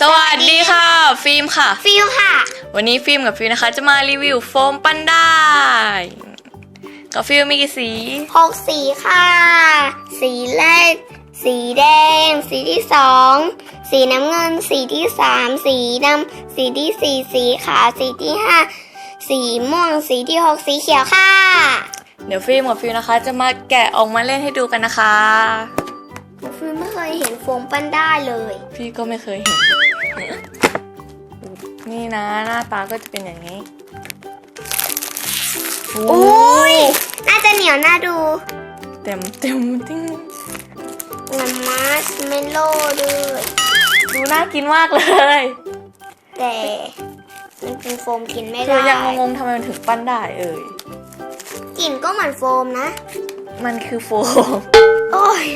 สวัสดีค่ะ ฟิล์มค่ะ ฟิลค่ะ วันนี้ฟิล์มกับฟิล์มนะคะ จะมารีวิวโฟมปั้นได้กับฟิล์มมีกี่สีหกสีค่ะ สีแรก สีแดง สีที่สอง สีน้ำเงิน สีที่สาม สีดำ สีที่สี่สีขาว สีที่ห้า สีม่วง สีที่หกสีเขียวค่ะ เดี๋ยวฟิล์มกับฟิล์มนะคะ จะมาแกะออกมาเล่นให้ดูกันนะคะ ฟิลไม่ เคยเห็นโฟมปั้นได้เลย พี่ก็ไม่เคยเห็น นี่นะหน้าตาก็จะเป็นอย่างนี้โอ้ยน่าจะเหนียวน่าดูเต็มเต็มติ้งเหมือนมาร์ชเมลโล่ด้วยดูน่ากินมากเลย แต่มันเป็นโฟมกินไม่คืได้อยังงงๆทำไมมันถึงปั้นได้เอ่ยกลิ่นก็เหมือนโฟมนะ มันคือโฟม โอ้ย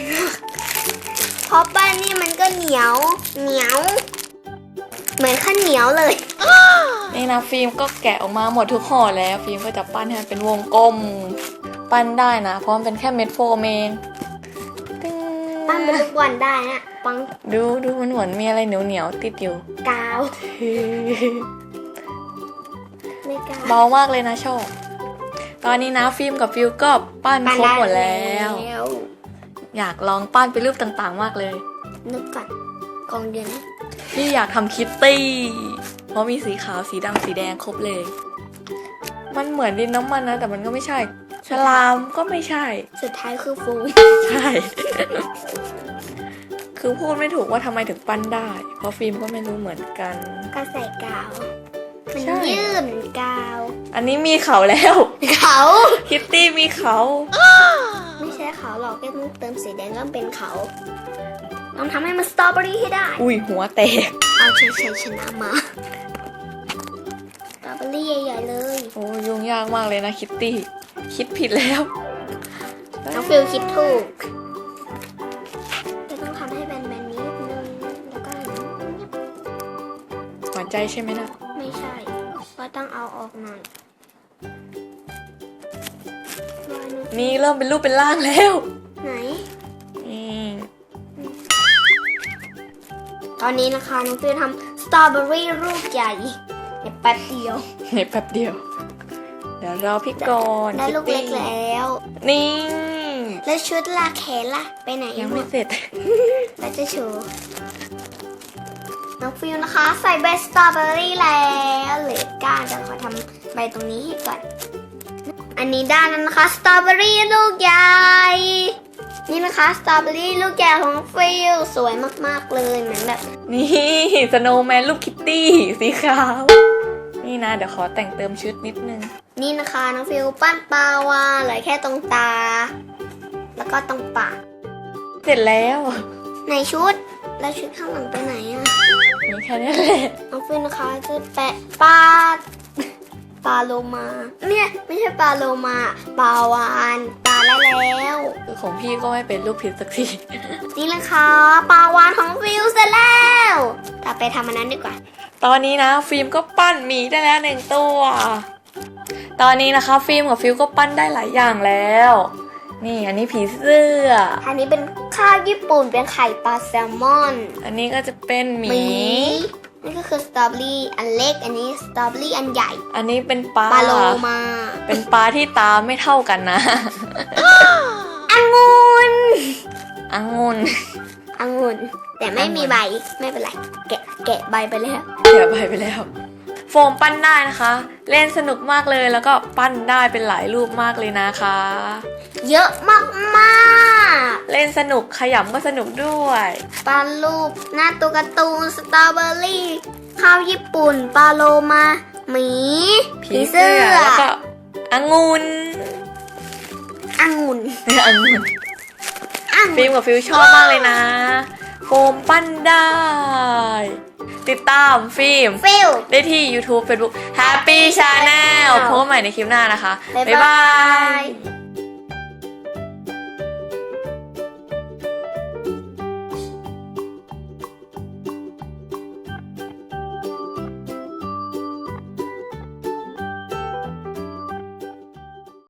เพราะปั้นนี่มันก็เหนียว เหนียว เหมือนข้าวเหนียวเลยนี่นะฟิล์มก็แกะออกมาหมดทุกห่อแล้ว ฟิล์มก็จะปั้นให้มันเป็นวงกลม ปั้นได้นะ เพราะมันเป็นแค่เม็ดโฟมเองตึ้งปั้นเป็นลูกบอลได้นะปังดูดูมันเหมือนมีอะไรเหนียวเหนียวๆติดอยู่กาวไม่กาวเบามากเลยนะชอบตอนนี้นะฟิล์มกับฟิลก็ปั้นครบหมดแล้วว อยากลองปั้นเป็นรูปต่างๆ มากเลย นึกก่อนกองเดียวนะพี่อยากทำคิตตี้ เพราะมีสีขาวสีดำสีแดงครบเลย มันเหมือนดินน้ำมันนะ แต่มันก็ไม่ใช่ฉลามก็ไม่ใช่ สุดท้ายคือโฟมใช่ คือพูดไม่ถูกว่าทำไมถึงปั้นได้ เพราะฟิล์มก็ไม่รู้เหมือนกัน ก็ใส่กาว มันใช่ยืดเหมือนกาว อันนี้มีเขาแล้ว เขา คิตตี้มีเขา ไม่ใช่เขาหรอกแค่ต้องเติมสีแดงก็เป็นเขาต้องทำให้มันสตรอเบอรี่ให้ได้ อุ้ยหัวแตกเอาชัยชัยชนะมาสตรอเบอรี่ใหญ่ๆเลย โอ้ยุ่งยากมากเลยนะคิตตี้ คิดผิดแล้ว น้องฟิลคิดถูกจะต้องทำให้แบนๆนิดนึงแล้วก็อย่างนี้หัวใจใช่ไหมนะ ไม่ใช่ก็ต้องเอาออกหน่อย นิดนี่เริ่มเป็นรูปเป็นร่างแล้ว ไหนนี่ตอนนี้นะคะน้องฟิลทำสตรอเบอรี่ลูกใหญ่ในแป๊บเดียว ในแป๊บเดียว เดี๋ยวรอพี่กรณ์ได้ลูกเล็กคิตตี้แล้ว นี่ แล้วชุดลาแขนล่ะ ไปไหนยังหมไม่ดเสร็จแล้วจะโชว์น้องฟิวนะคะ ใส่ใบสตรอเบอรี่แล้วเหลือก้านจะขอทำใบตรงนี้ให้ก่อน อันนี้ด้านนั้นนะคะสตรอเบอรี่ลูกใหญ่ นี่นะคะสตรอเบอรี่ลูกใหญ่ของฟิวสวยมากๆเลยเหมือนแบบ นี่สโนว์แมนรูปคิตตี้สีขาว นี่นะ เดี๋ยวขอแต่งเติมชุดนิดนึง นี่นะคะน้องฟิวปั้นปลาวาเหลือแค่ตรงตา แล้วก็ตรงปาก เสร็จแล้ว ในชุดแล้วชุดข้างหลังไปไหนอะมีแค่นี้แหละน้องฟินนะคะจะแปะปลา ปลาโลมา เนี่ยไม่ใช่ปลาโลมาปลาวานปลาได้แล้วคือของพี่ก็ไม่เป็นรูปผิดสักทีนี่แหละค่ะปลาวานของฟิวเสร็จแล้วต่อไปทำอันนั้นดีกว่า ตอนนี้นะฟิล์มก็ปั้นหมีได้แล้วหนึ่งตัว ตอนนี้นะคะฟิล์มกับฟิลก็ปั้นได้หลายอย่างแล้ว นี่อันนี้ผีเสื้อ อันนี้เป็นข้าวญี่ปุ่นเป็นไข่ปลาแซลมอน อันนี้ก็จะเป็นหมี นี่ก็คือสตรอเบอรี่อันเล็ก อันนี้สตรอเบอรี่อันใหญ่อันนี้เป็นปลาปลาโลมา เป็นปลาที่ตาไม่เท่ากันนะองุ่นองุ่นองุ่นแต่ไม่มีใบไม่เป็นไรแกะแกะใบไปแล้วเดี๋ยวไปไปแล้ว โฟมปั้นได้นะคะ เล่นสนุกมากเลยแล้วก็ปั้นได้เป็นหลายรูปมากเลยนะคะ เยอะมากมากเล่นสนุกขยำก็สนุกด้วยๆปลาลูกหน้าตัวการ์ตูนสตรอเบอรี่ ข้าวญี่ปุ่นปลาโลมาหมีผีเสื้อแล้วก็องุ่นองุ่นเนี่ยองุ่นองุ่ฟิล์นมกับฟิลชอบมากเลยนะโฟมปั้นได้ ติดตามฟิล์ม ฟิล ได้ที่ YouTube Facebook Happy Channel พบกันใหม่ในคลิปหน้านะคะ บ๊ายบ๊ายบาบายย